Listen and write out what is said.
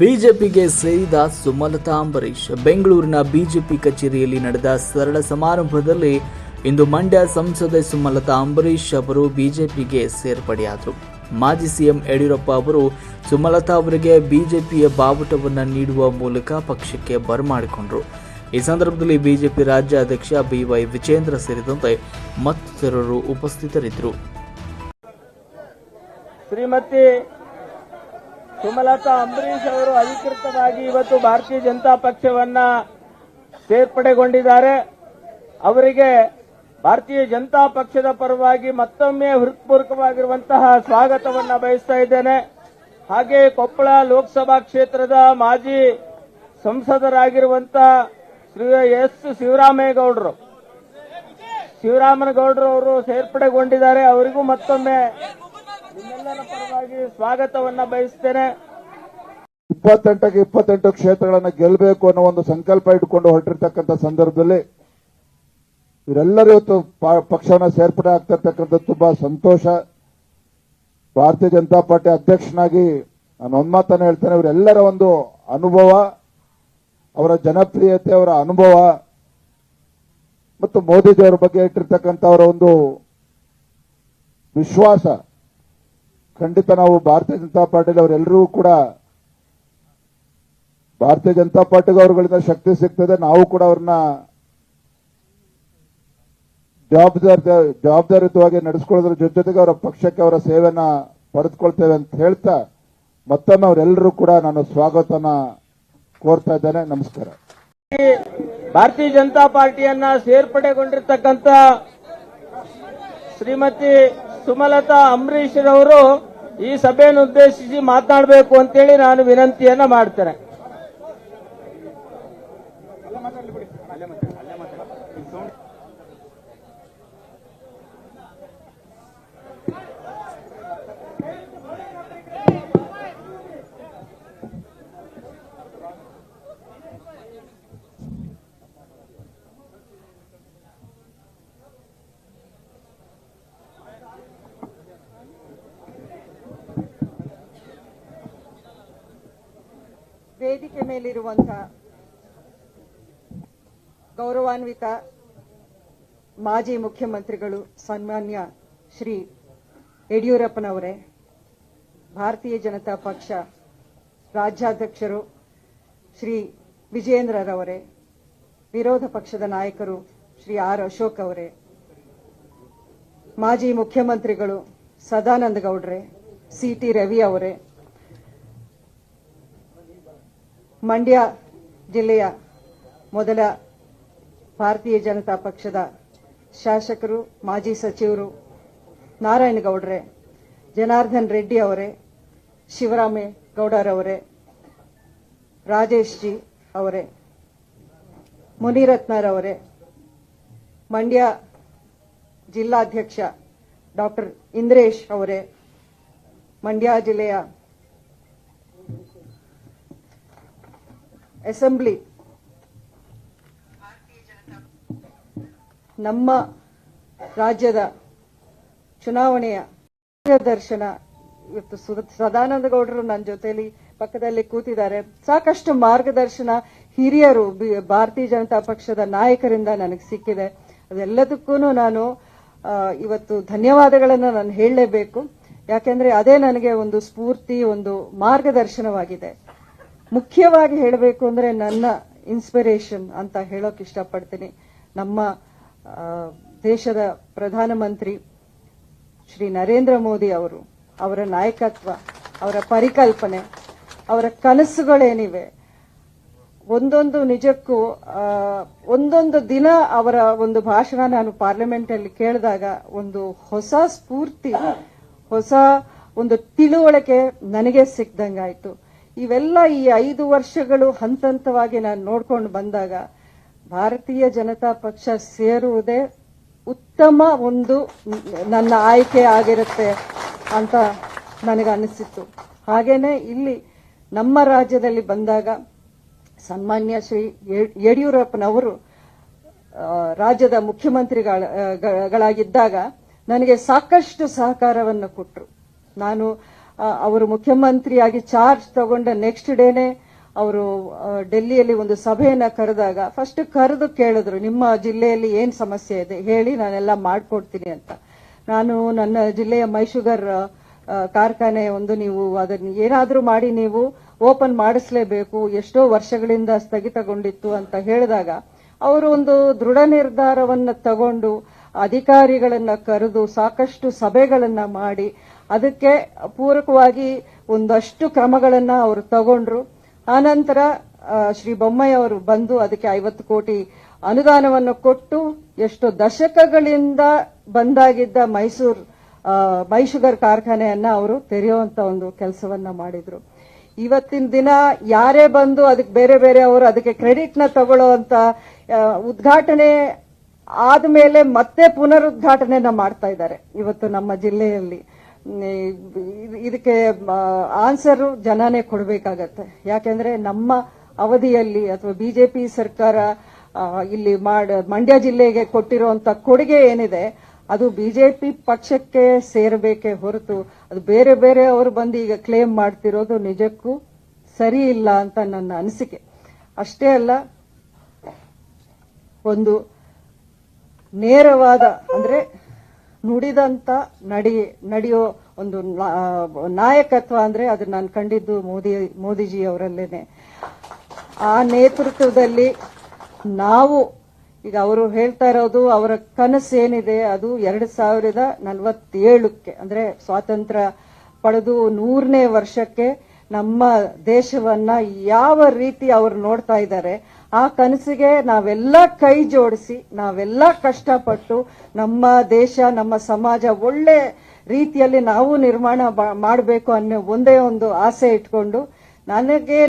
ಬಿಜೆಪಿಗೆ ಸೇರಿದ ಸುಮಲತಾ ಅಂಬರೀಷ್, ಬೆಂಗಳೂರಿನ ಬಿಜೆಪಿ ಕಚೇರಿಯಲ್ಲಿ ನಡೆದ ಸರಳ ಸಮಾರಂಭದಲ್ಲಿ ಇಂದು ಮಂಡ್ಯ ಸಂಸದೆ ಸುಮಲತಾ ಅಂಬರೀಷ್ ಅವರು ಬಿಜೆಪಿಗೆ ಸೇರ್ಪಡೆಯಾದರು. ಮಾಜಿ ಸಿಎಂ ಯಡಿಯೂರಪ್ಪ ಅವರು ಸುಮಲತಾ ಅವರಿಗೆ ಬಿಜೆಪಿಯ ಬಾವುಟವನ್ನು ನೀಡುವ ಮೂಲಕ ಪಕ್ಷಕ್ಕೆ ಬರಮಾಡಿಕೊಂಡರು ಈ ಸಂದರ್ಭದಲ್ಲಿ ಬಿಜೆಪಿ ರಾಜ್ಯ ಅಧ್ಯಕ್ಷ ಬಿವೈ ವಿಜೇಂದ್ರ ಸೇರಿದಂತೆ ಮತ್ತಿತರರು ಉಪಸ್ಥಿತರಿದ್ದರು. ಶ್ರೀಮತಿ ಸುಮಲತಾ ಅಂಬರೀಶ್ ಅವರು ಅಧಿಕೃತವಾಗಿ ಇವತ್ತು ಭಾರತೀಯ ಜನತಾ ಪಕ್ಷವನ್ನ ಸೇರ್ಪಡೆಗೊಂಡಿದ್ದಾರೆ. ಅವರಿಗೆ ಭಾರತೀಯ ಜನತಾ ಪಕ್ಷದ ಪರವಾಗಿ ಮತ್ತೊಮ್ಮೆ ಹೃತ್ಪೂರ್ವಕವಾಗಿರುವಂತಹ ಸ್ವಾಗತವನ್ನ ಬಯಸ್ತಾ ಇದ್ದೇನೆ. ಹಾಗೆ ಕೊಪ್ಪಳ ಲೋಕಸಭಾ ಕ್ಷೇತ್ರದ ಮಾಜಿ ಸಂಸದರಾಗಿರುವಂತಹ ಶ್ರೀ ಎಸ್ ಶಿವರಾಮೇಗೌಡರು. ಶಿವರಾಮನಗೌಡರು ಅವರು ಸೇರ್ಪಡೆಗೊಂಡಿದ್ದಾರೆ. ಅವರಿಗೂ ಮತ್ತೊಮ್ಮೆ ನಿಮ್ಮೆಲ್ಲರ ಪರವಾಗಿ ಸ್ವಾಗತವನ್ನ ಬಯಸ್ತೇನೆ. ಇಪ್ಪತ್ತೆಂಟಕ್ಕೆ ಇಪ್ಪತ್ತೆಂಟು ಕ್ಷೇತ್ರಗಳನ್ನ ಗೆಲ್ಲಬೇಕು ಅನ್ನೋ ಒಂದು ಸಂಕಲ್ಪ ಇಟ್ಕೊಂಡು ಹೊರಟಿರ್ತಕ್ಕಂಥ ಸಂದರ್ಭದಲ್ಲಿ ಇವರೆಲ್ಲರೂ ಇವತ್ತು ಪಕ್ಷನ ಪಕ್ಷವನ್ನ ಸೇರ್ಪಡೆ ಆಗ್ತಿರ್ತಕ್ಕಂಥದ್ದು ತುಂಬಾ ಸಂತೋಷ. ಭಾರತೀಯ ಜನತಾ ಪಾರ್ಟಿ ಅಧ್ಯಕ್ಷನಾಗಿ ನಾನು ಒಂದ್ ಮಾತನ್ನ ಹೇಳ್ತೇನೆ, ಇವರೆಲ್ಲರ ಒಂದು ಅನುಭವ, ಅವರ ಜನಪ್ರಿಯತೆ, ಅವರ ಅನುಭವ, ಮತ್ತು ಮೋದಿಜಿಯವರ ಬಗ್ಗೆ ಇಟ್ಟಿರ್ತಕ್ಕಂಥ ಅವರ ಒಂದು ವಿಶ್ವಾಸ ಖಂಡಿತ ನಾವು ಭಾರತೀಯ ಜನತಾ ಪಾರ್ಟಿಲಿ ಅವರೆಲ್ಲರೂ ಕೂಡ ಭಾರತೀಯ ಜನತಾ ಪಾರ್ಟಿಗೆ ಅವರುಗಳಿಂದ ಶಕ್ತಿ ಸಿಗ್ತದೆ. ನಾವು ಕೂಡ ಅವ್ರನ್ನ ಜವಾಬ್ದಾರಿ ಜವಾಬ್ದಾರಿಯುತವಾಗಿ ನಡೆಸ್ಕೊಳ್ಳೋದ್ರ ಜೊತೆ ಜೊತೆಗೆ ಅವರ ಪಕ್ಷಕ್ಕೆ ಅವರ ಸೇವೆಯನ್ನ ಪಡೆದುಕೊಳ್ತೇವೆ ಅಂತ ಹೇಳ್ತಾ ಮತ್ತೊಮ್ಮೆ ಅವರೆಲ್ಲರೂ ಕೂಡ ನಾನು ಸ್ವಾಗತನ ಕೋರ್ತಾ ಇದ್ದೇನೆ. ನಮಸ್ಕಾರ. ಭಾರತೀಯ ಜನತಾ ಪಾರ್ಟಿಯನ್ನ ಸೇರ್ಪಡೆಗೊಂಡಿರ್ತಕ್ಕಂಥ ಶ್ರೀಮತಿ ಸುಮಲತಾ ಅಂಬರೀಶ್ ರವರು ಈ ಸಭೆಯನ್ನು ಉದ್ದೇಶಿಸಿ ಮಾತನಾಡಬೇಕು ಅಂತೇಳಿ ನಾನು ವಿನಂತಿಯನ್ನ ಮಾಡ್ತೇನೆ. ವೇದಿಕೆ ಮೇಲಿರುವಂತ ಗೌರವಾನ್ವಿತ ಮಾಜಿ ಮುಖ್ಯಮಂತ್ರಿಗಳು ಸನ್ಮಾನ್ಯ ಶ್ರೀ ಯಡಿಯೂರಪ್ಪನವರೇ, ಭಾರತೀಯ ಜನತಾ ಪಕ್ಷ ರಾಜ್ಯಾಧ್ಯಕ್ಷರು ಶ್ರೀ ವಿಜೇಂದ್ರರವರೇ ವಿರೋಧ ಪಕ್ಷದ ನಾಯಕರು ಶ್ರೀ ಆರ್ ಅಶೋಕ್ ಅವರೇ, ಮಾಜಿ ಮುಖ್ಯಮಂತ್ರಿಗಳು ಸದಾನಂದ ಗೌಡ್ರೆ ಸಿಟಿ ರವಿ ಅವರೇ ಮಂಡ್ಯ ಜಿಲ್ಲೆಯ ಮೊದಲ ಭಾರತೀಯ ಜನತಾ ಪಕ್ಷದ ಶಾಸಕರು, ಮಾಜಿ ಸಚಿವರು ನಾರಾಯಣಗೌಡರೇ ಜನಾರ್ದನ್ ರೆಡ್ಡಿ ಅವರೇ, ಶಿವರಾಮೇ ಗೌಡರವರೇ ರಾಜೇಶ್ ಜಿ ಅವರೇ ಮುನಿರತ್ನರವರೇ ಮಂಡ್ಯ ಜಿಲ್ಲಾಧ್ಯಕ್ಷ ಡಾಕ್ಟರ್ ಇಂದ್ರೇಶ್ ಅವರೇ, ಮಂಡ್ಯ ಜಿಲ್ಲೆಯ ಅಸೆಂಬ್ಲಿ. ನಮ್ಮ ರಾಜ್ಯದ ಚುನಾವಣೆಯ ದರ್ಶನ ಇವತ್ತು ಸುದ- ಸದಾನಂದ ಗೌಡರು ನನ್ನ ಜೊತೆಯಲ್ಲಿ ಪಕ್ಕದಲ್ಲಿ ಕೂತಿದ್ದಾರೆ. ಸಾಕಷ್ಟು ಮಾರ್ಗದರ್ಶನ ಹಿರಿಯರು ಭಾರತೀಯ ಜನತಾ ಪಕ್ಷದ ನಾಯಕರಿಂದ ನನಗೆ ಸಿಕ್ಕಿದೆ. ಅದೆಲ್ಲದಕ್ಕೂ ನಾನು ಇವತ್ತು ಧನ್ಯವಾದಗಳನ್ನು ನಾನು ಹೇಳಲೇಬೇಕು. ಯಾಕೆಂದ್ರೆ ಅದೇ ನನಗೆ ಒಂದು ಸ್ಫೂರ್ತಿ, ಒಂದು ಮಾರ್ಗದರ್ಶನವಾಗಿದೆ. ಮುಖ್ಯವಾಗಿ ಹೇಳಬೇಕು ಅಂದರೆ ನನ್ನ ಇನ್ಸ್ಪಿರೇಷನ್ ಅಂತ ಹೇಳೋಕೆ ಇಷ್ಟಪಡ್ತೀನಿ. ನಮ್ಮ ದೇಶದ ಪ್ರಧಾನಮಂತ್ರಿ ಶ್ರೀ ನರೇಂದ್ರ ಮೋದಿ ಅವರು, ಅವರ ನಾಯಕತ್ವ, ಅವರ ಪರಿಕಲ್ಪನೆ, ಅವರ ಕನಸುಗಳೇನಿವೆ, ಒಂದೊಂದು ನಿಜಕ್ಕೂ ಒಂದೊಂದು ದಿನ ಅವರ ಒಂದು ಭಾಷಣ ನಾನು ಪಾರ್ಲಿಮೆಂಟಲ್ಲಿ ಕೇಳಿದಾಗ ಒಂದು ಹೊಸ ಸ್ಫೂರ್ತಿ, ಹೊಸ ಒಂದು ತಿಳುವಳಿಕೆ ನನಗೆ ಸಿಕ್ದಂಗಾಯ್ತು. ಇವೆಲ್ಲ ಈ ಐದು ವರ್ಷಗಳು ಹಂತ ಹಂತವಾಗಿ ನಾನು ನೋಡ್ಕೊಂಡು ಬಂದಾಗ ಭಾರತೀಯ ಜನತಾ ಪಕ್ಷ ಸೇರುವುದೇ ಉತ್ತಮ ಒಂದು ನನ್ನ ಆಯ್ಕೆ ಆಗಿರುತ್ತೆ ಅಂತ ನನಗೆ ಅನಿಸಿತ್ತು. ಹಾಗೇನೆ ಇಲ್ಲಿ ನಮ್ಮ ರಾಜ್ಯದಲ್ಲಿ ಬಂದಾಗ ಸನ್ಮಾನ್ಯ ಶ್ರೀ ಯಡ್- ಯಡಿಯೂರಪ್ಪನವರು ರಾಜ್ಯದ ಮುಖ್ಯಮಂತ್ರಿಗಳ ಗ- ಗಳಾಗಿದ್ದಾಗ ನನಗೆ ಸಾಕಷ್ಟು ಸಹಕಾರವನ್ನು ಕೊಟ್ಟರು ನಾನು ಅವರು ಮುಖ್ಯಮಂತ್ರಿಯಾಗಿ ಚಾರ್ಜ್ ತಗೊಂಡ ನೆಕ್ಸ್ಟ್ ಡೇನೆ ಅವರು ಡೆಲ್ಲಿಯಲ್ಲಿ ಒಂದು ಸಭೆಯನ್ನ ಕರೆದಾಗ ಫಸ್ಟ್ ಕರೆದು ಕೇಳಿದ್ರು, ನಿಮ್ಮ ಜಿಲ್ಲೆಯಲ್ಲಿ ಏನ್ ಸಮಸ್ಯೆ ಇದೆ? ಹೇಳಿ ನಾನೆಲ್ಲ ಮಾಡ್ಕೊಡ್ತೀನಿ ಅಂತ. ನಾನು ನನ್ನ ಜಿಲ್ಲೆಯ ಮೈಶುಗರ್ ಕಾರ್ಖಾನೆ ಒಂದು ನೀವು ಅದನ್ನ ಏನಾದರೂ ಮಾಡಿ ನೀವು ಓಪನ್ ಮಾಡಿಸ್ಲೇಬೇಕು, ಎಷ್ಟೋ ವರ್ಷಗಳಿಂದ ಸ್ಥಗಿತಗೊಂಡಿತ್ತು ಅಂತ ಹೇಳಿದಾಗ ಅವರು ಒಂದು ದೃಢ ನಿರ್ಧಾರವನ್ನ ತಗೊಂಡು ಅಧಿಕಾರಿಗಳನ್ನ ಕರೆದು ಸಾಕಷ್ಟು ಸಭೆಗಳನ್ನ ಮಾಡಿ ಅದಕ್ಕೆ ಪೂರಕವಾಗಿ ಒಂದಷ್ಟು ಕ್ರಮಗಳನ್ನು ಅವರು ತಗೊಂಡ್ರು. ಆನಂತರ ಶ್ರೀ ಬೊಮ್ಮಯ್ಯ ಅವರು ಬಂದು ಅದಕ್ಕೆ ಐವತ್ತು ಕೋಟಿ ಅನುದಾನವನ್ನು ಕೊಟ್ಟು ಎಷ್ಟು ದಶಕಗಳಿಂದ ಬಂದಾಗಿದ್ದ ಮೈಸೂರು ಮೈ ಮೈಶುಗರ್ ಕಾರ್ಖಾನೆಯನ್ನ ಅವರು ತೆರೆಯುವಂತ ಒಂದು ಕೆಲಸವನ್ನ ಮಾಡಿದ್ರು. ಇವತ್ತಿನ ದಿನ ಯಾರೇ ಬಂದು ಅದಕ್ಕೆ ಬೇರೆ ಬೇರೆ ಅವರು ಅದಕ್ಕೆ ಕ್ರೆಡಿಟ್ನ ತಗೊಳ್ಳುವಂತ ಉದ್ಘಾಟನೆ ಆದ್ಮೇಲೆ ಮತ್ತೆ ಪುನರುದ್ಘಾಟನೆನ ಮಾಡ್ತಾ ಇದ್ದಾರೆ ಇವತ್ತು ನಮ್ಮ ಜಿಲ್ಲೆಯಲ್ಲಿ. ಇದಕ್ಕೆ ಆನ್ಸರ್ ಜನನೇ ಕೊಡಬೇಕಾಗತ್ತೆ. ಯಾಕೆಂದ್ರೆ ನಮ್ಮ ಅವಧಿಯಲ್ಲಿ ಅಥವಾ ಬಿಜೆಪಿ ಸರ್ಕಾರ ಇಲ್ಲಿ ಮಾಡ, ಮಂಡ್ಯ ಜಿಲ್ಲೆಗೆ ಕೊಟ್ಟಿರುವಂತ ಕೊಡುಗೆ ಏನಿದೆ, ಅದು ಬಿಜೆಪಿ ಪಕ್ಷಕ್ಕೆ ಸೇರಬೇಕೇ ಹೊರತು, ಅದು ಬೇರೆ ಬೇರೆ ಅವರು ಬಂದು ಈಗ ಕ್ಲೇಮ್ ಮಾಡ್ತಿರೋದು ನಿಜಕ್ಕೂ ಸರಿ ಇಲ್ಲ ಅಂತ ನನ್ನ ಅನಿಸಿಕೆ. ಅಷ್ಟೇ ಅಲ್ಲ, ಒಂದು ನೇರವಾದ ಅಂದ್ರೆ ನುಡಿದಂತ ನಡಿ, ನಡೆಯೋ ಒಂದು ನಾಯಕತ್ವ ಅಂದ್ರೆ ಅದು ನಾನು ಕಂಡಿದ್ದು ಮೋದಿ, ಮೋದಿಜಿ ಅವರಲ್ಲೇನೆ. ಆ ನೇತೃತ್ವದಲ್ಲಿ ನಾವು, ಈಗ ಅವರು ಹೇಳ್ತಾ ಇರೋದು ಅವರ ಕನಸು ಏನಿದೆ ಅದು ಎರಡ್ ಸಾವಿರದ ನಲವತ್ತೇಳಕ್ಕೆ, ಅಂದ್ರೆ ಸ್ವಾತಂತ್ರ್ಯ ಪಡೆದು ನೂರನೇ ವರ್ಷಕ್ಕೆ ನಮ್ಮ ದೇಶವನ್ನ ಯಾವ ರೀತಿ ಅವರು ನೋಡ್ತಾ ಇದ್ದಾರೆ, ಆ ಕನಸಿಗೆ ನಾವೆಲ್ಲ ಕೈ ಜೋಡಿಸಿ, ನಾವೆಲ್ಲ ಕಷ್ಟಪಟ್ಟು ನಮ್ಮ ದೇಶ, ನಮ್ಮ ಸಮಾಜ ಒಳ್ಳೆ ರೀತಿಯಲ್ಲಿ ನಾವು ನಿರ್ಮಾಣ ಮಾಡಬೇಕು ಅನ್ನೋ ಒಂದೇ ಒಂದು ಆಸೆ ಇಟ್ಕೊಂಡು ನನಗೆ